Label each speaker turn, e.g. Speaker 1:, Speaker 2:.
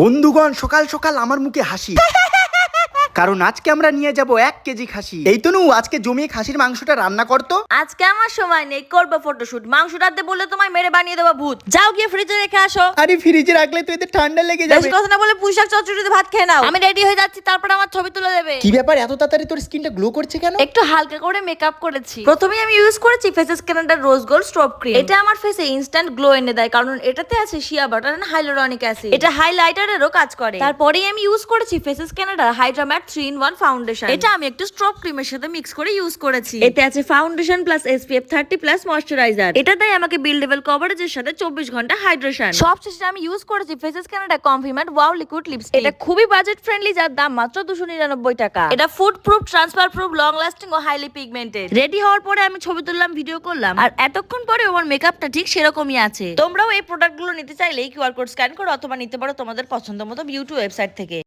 Speaker 1: বন্ধুগণ সকাল সকাল আমার মুখে হাসি। কারণ আজকে আমরা নিয়ে যাব এক কেজি খাসি। এই তো নু আজকে জমিয়ে খাসির মাংসটা রান্না করতো
Speaker 2: আজকে আমার সময় নেই করব ফটোশুট মাংস রাতে বললে তোমায় মেরে বানিয়ে দেবো ভূত। যাও গিয়ে ফ্রিজে রেখে আসো।
Speaker 1: আরে ফ্রিজে রাখলে তো এদের ঠান্ডা লেগে
Speaker 2: বেশি
Speaker 1: যাবে
Speaker 2: কথা না বলে পুঁইশাক চচ্চড়িতে ভাত খেয়ে নাও। আমি রেডি হয়ে যাচ্ছি তারপর আমার ছবি তুলে দেবে।
Speaker 1: কি ব্যাপার এত তাড়াতাড়ি তোর স্কিনটা গ্লো করছে কেন?
Speaker 2: একটু হালকা করে মেকআপ করেছি। প্রথমে আমি ইউজ করেছি ফেসেস ক্যানাডার রোজ গোল্ড স্টপ ক্রিম এটা আমার ফেসে ইনস্ট্যান্ট গ্লো এনে দেয় কারণ এটাতে আছে shea butter and hyaluronic acid এটা হাইলাইটারেরও কাজ করে। তারপরেই আমি ইউজ করেছি ফেসেস ক্যানাডার হাইড্রা ম্যাট 3 ইন 1 ফাউন্ডেশন এটা আমি একটু স্ট্রপ ক্রিমের সাথে মিক্স করে ইউজ করেছি। এতে আছে foundation plus SPF 30 plus moisturiser এটা দেয় আমাকে বিল্ডেবল কভারেজের সাথে 24 ঘণ্টা হাইড্রেশন সবশেষে আমি ইউজ করেছি faces Canada comfy matte wow liquid lipstick এটা খুবই বাজেট ফ্রেন্ডলি যার দাম মাত্র 299 টাকা। এটা food proof transfer proof long lasting ও হাইলি পিগমেন্টেড রেডি হওয়ার পরে আমি ছবি তুললাম ভিডিও করলাম। আর এতক্ষণ পরে আমার মেকআপটা ঠিক সেরকমই আছে। তোমরাও এই প্রোডাক্টগুলো নিতে চাইলে কিউআর কোড স্ক্যান করো অথবা নিতে পারো তোমাদের পছন্দ মতো বিউটি ওয়েবসাইট থেকে।